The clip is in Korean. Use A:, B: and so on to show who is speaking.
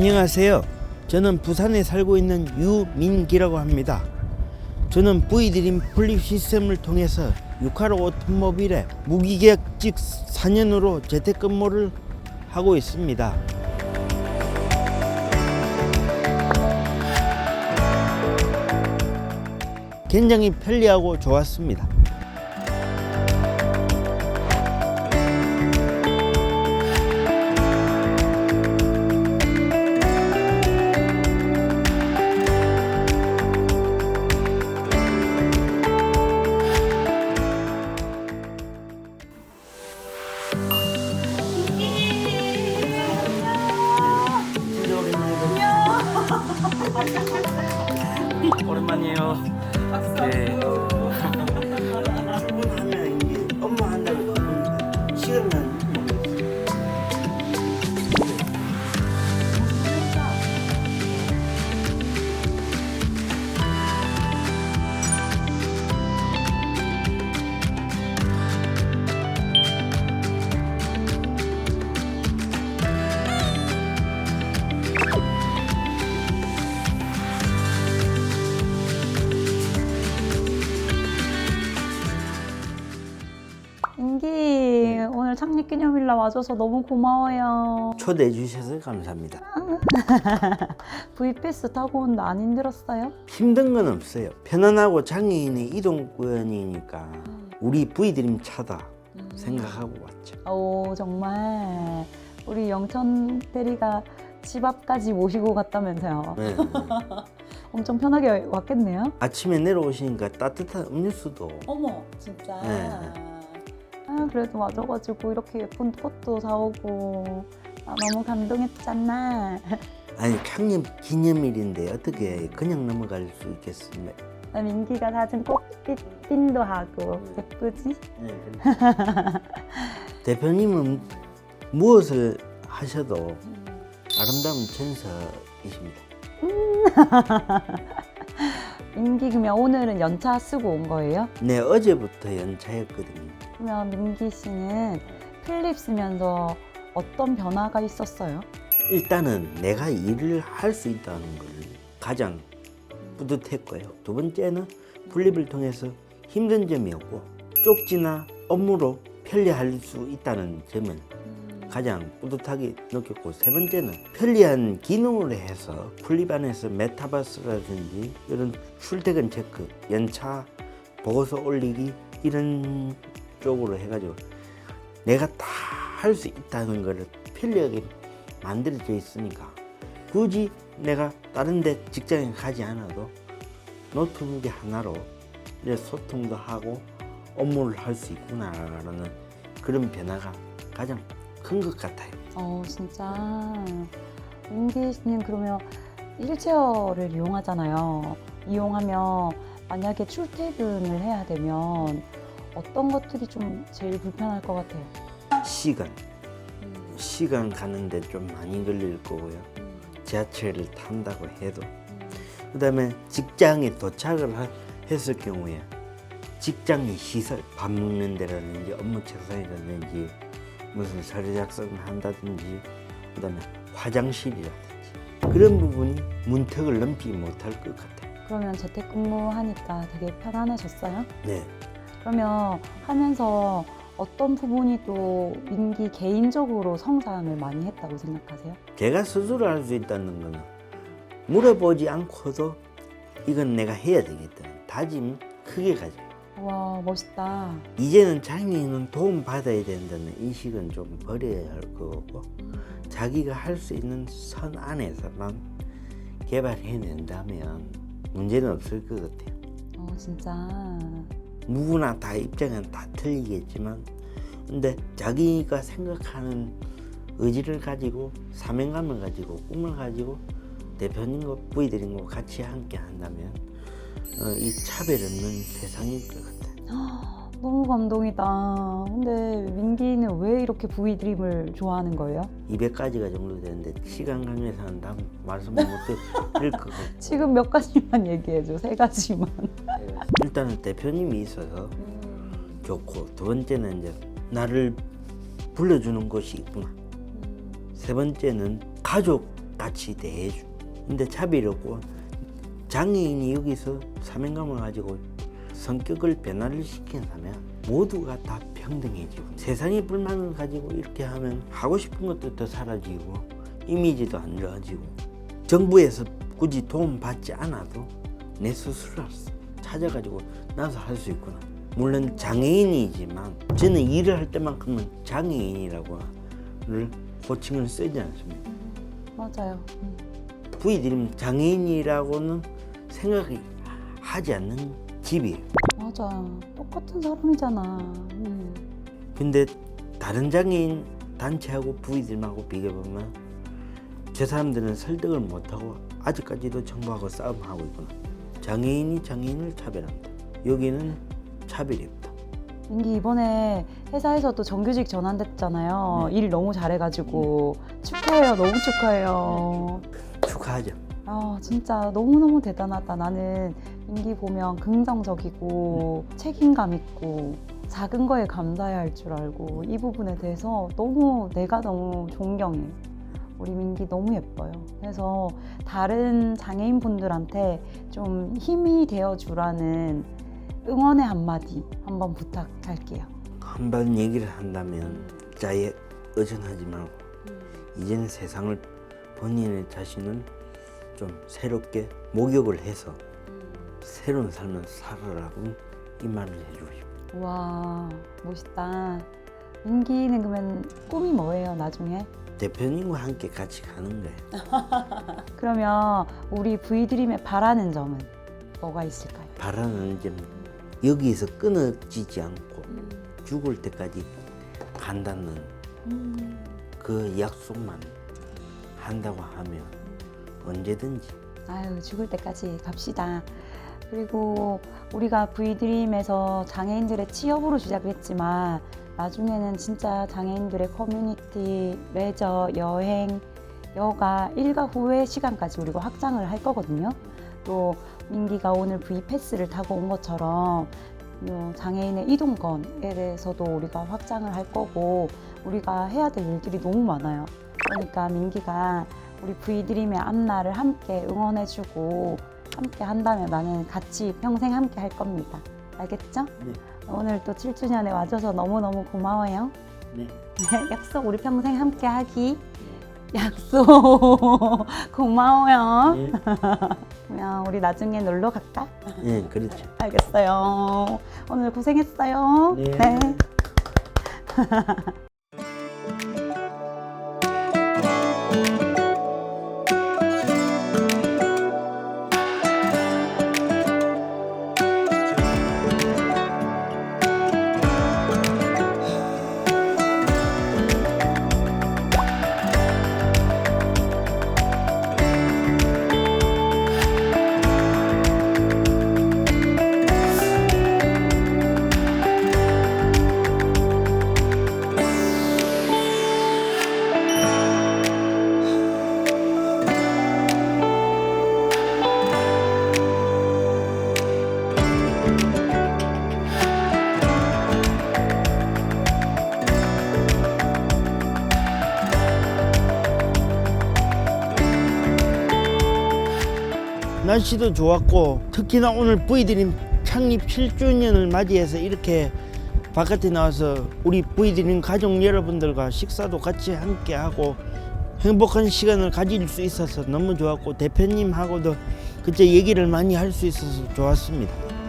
A: 안녕하세요. 저는 부산에 살고 있는 유민기라고 합니다. 저는 V드림 플립 시스템을 통해서 6하로 오토모빌에 무기계약직 4년으로 재택근무를 하고 있습니다. 굉장히 편리하고 좋았습니다.
B: 오랜만이에요. 네.
A: 이제 업무 한다고 바쁘니까 시간만
C: 창립 기념일날 와줘서 너무 고마워요.
A: 초대해 주셔서 감사합니다.
C: VPS 타고 온데 안 힘들었어요?
A: 힘든 건 없어요. 편안하고 장애인의 이동권이니까 우리 V드림 차다 생각하고 왔죠.
C: 오 정말 우리 영천 대리가 집 앞까지 모시고 갔다면서요.
A: 네.
C: 엄청 편하게 왔겠네요.
A: 아침에 내려오시니까 따뜻한 음료수도
C: 어머 진짜.
A: 네.
C: 아 그래도 와줘가지고 이렇게 예쁜 꽃도 사오고 나 너무 감동했잖아.
A: 아니 창립 기념일인데 어떻게 그냥 넘어갈 수 있겠습니까?
C: 나 민기가 사준 꽃빛핀도 하고 예쁘지?
A: 네, 대표님은 무엇을 하셔도 아름다운 전서이십니다.
C: 민기 그러면 오늘은 연차 쓰고 온 거예요?
A: 네, 어제부터 연차였거든요.
C: 그러면 민기 씨는 필립 쓰면서 어떤 변화가 있었어요?
A: 일단은 내가 일을 할 수 있다는 걸 가장 뿌듯했고요. 두 번째는 분립을 통해서 힘든 점이 없고 쪽지나 업무로 편리할 수 있다는 점을 가장 뿌듯하게 느꼈고 세 번째는 편리한 기능으로 해서 풀립 안에서 메타버스라든지 이런 출퇴근 체크, 연차 보고서 올리기 이런 쪽으로 해가지고 내가 다 할 수 있다는 것을 편리하게 만들어져 있으니까 굳이 내가 다른 데 직장에 가지 않아도 노트북 하나로 이제 소통도 하고 업무를 할 수 있구나라는 그런 변화가 가장 큰 것 같아요.
C: 어 진짜 민기 씨는 그러면 휠체어를 이용하잖아요. 이용하면 만약에 출퇴근을 해야 되면 어떤 것들이 좀 제일 불편할 것 같아요?
A: 시간, 시간 가는데 좀 많이 걸릴 거고요. 지하철을 탄다고 해도 그 다음에 직장에 도착을 하- 했을 경우에 직장의 시설, 밥 먹는 데라든지 업무 책상이라든지 무슨 서류 작성을 한다든지 그 다음에 화장실이라든지 그런 부분이 문턱을 넘지 못할 것 같아요.
C: 그러면 재택근무하니까 되게 편안해졌어요?
A: 네.
C: 그러면 하면서 어떤 부분이 또 민기 개인적으로 성장을 많이 했다고 생각하세요?
A: 제가 스스로 할 수 있다는 거는 물어보지 않고도 이건 내가 해야 되겠다. 다짐 크게 가져요.
C: 와 멋있다.
A: 이제는 장애인은 도움 받아야 된다는 인식은 좀 버려야 할 거고 자기가 할 수 있는 선 안에서만 개발해낸다면 문제는 없을 것 같아요.
C: 어 진짜.
A: 누구나 다 입장은 다 틀리겠지만 근데 자기가 생각하는 의지를 가지고 사명감을 가지고 꿈을 가지고 대표님과 부이들과 같이 함께 한다면 어, 이 차별 없는 세상일 것 같아요.
C: 너무 감동이다. 근데 민기는 왜 이렇게 V드림을 좋아하는 거예요?
A: 200가지가 정도 되는데 시간 관계상 다 말씀 못 드릴 것 같고
C: 지금 몇 가지만 얘기해줘. 세 가지만.
A: 일단은 대표님이 있어서 좋고 두 번째는 이제 나를 불러주는 곳이 있구나 세 번째는 가족 같이 대해줘. 근데 없고 장애인이 여기서 사명감을 가지고 성격을 변화를 시킨다면 모두가 다 평등해지고 세상에 불만을 가지고 이렇게 하면 하고 싶은 것도 더 사라지고 이미지도 안 좋아지고 정부에서 굳이 도움 받지 않아도 내 스스로 찾아가지고 나서 할 수 있구나. 물론 장애인이지만 저는 일을 할 때만큼은 장애인이라고를 호칭을 쓰지 않습니다.
C: 맞아요. 음.
A: 부이들은 장애인이라고는 생각이 하지 않는 집이에요.
C: 맞아. 똑같은 사람이잖아. 음.
A: 근데 다른 장애인 단체하고 부이들하고 비교해보면 저 사람들은 설득을 못하고 아직까지도 정부하고 싸움하고 있구나. 장애인이 장애인을 차별한다. 여기는 차별이 없다.
C: 민기 이번에 회사에서도 정규직 전환됐잖아요.
A: 네.
C: 일 너무 잘해가지고 축하해요. 너무 축하해요.
A: 축하하죠.
C: 아 진짜 너무너무 대단하다. 나는 민기 보면 긍정적이고 책임감 있고 작은 거에 감사해야 할 줄 알고 이 부분에 대해서 너무 내가 너무 존경해. 우리 민기 너무 예뻐요. 그래서 다른 장애인 분들한테 좀 힘이 되어 주라는 응원의 한마디 한번 부탁할게요.
A: 한번 얘기를 한다면 자에 의존하지 말고 이제는 세상을 본인의 자신을 좀 새롭게 목욕을 해서 새로운 삶을 살아라고 이 말을 해주고 싶어요.
C: 와 멋있다. 민기는 그러면 꿈이 뭐예요 나중에?
A: 대표님과 함께 같이 가는 거예요.
C: 그러면 우리 브이드림에 바라는 점은 뭐가 있을까요?
A: 바라는 점 여기에서 끊어지지 않고 죽을 때까지 간다는 그 약속만 한다고 하면 언제든지
C: 아유 죽을 때까지 갑시다. 그리고 우리가 브이드림에서 장애인들의 취업으로 시작을 했지만 나중에는 진짜 장애인들의 커뮤니티, 레저, 여행, 여가, 일과 후의 시간까지 우리가 확장을 할 거거든요. 또 민기가 오늘 V 패스를 타고 온 것처럼 어, 장애인의 이동권에 대해서도 우리가 확장을 할 거고 우리가 해야 될 일들이 너무 많아요. 그러니까 민기가 우리 V드림의 앞날을 함께 응원해주고 함께 한다면 나는 같이 평생 함께 할 겁니다. 알겠죠?
A: 네.
C: 오늘 또 7주년에 와줘서 너무너무 고마워요.
A: 네.
C: 약속 우리 평생 함께 하기. 약속 고마워요.
A: 네.
C: 그러면 우리 나중에 놀러 갈까?
A: 네, 그렇죠.
C: 알겠어요. 오늘 고생했어요.
A: 네. 날씨도 좋았고 특히나 오늘 V드림 창립 7주년을 맞이해서 이렇게 바깥에 나와서 우리 V드림 가족 여러분들과 식사도 같이 함께 하고 행복한 시간을 가질 수 있어서 너무 좋았고 대표님하고도 그때 얘기를 많이 할 수 있어서 좋았습니다.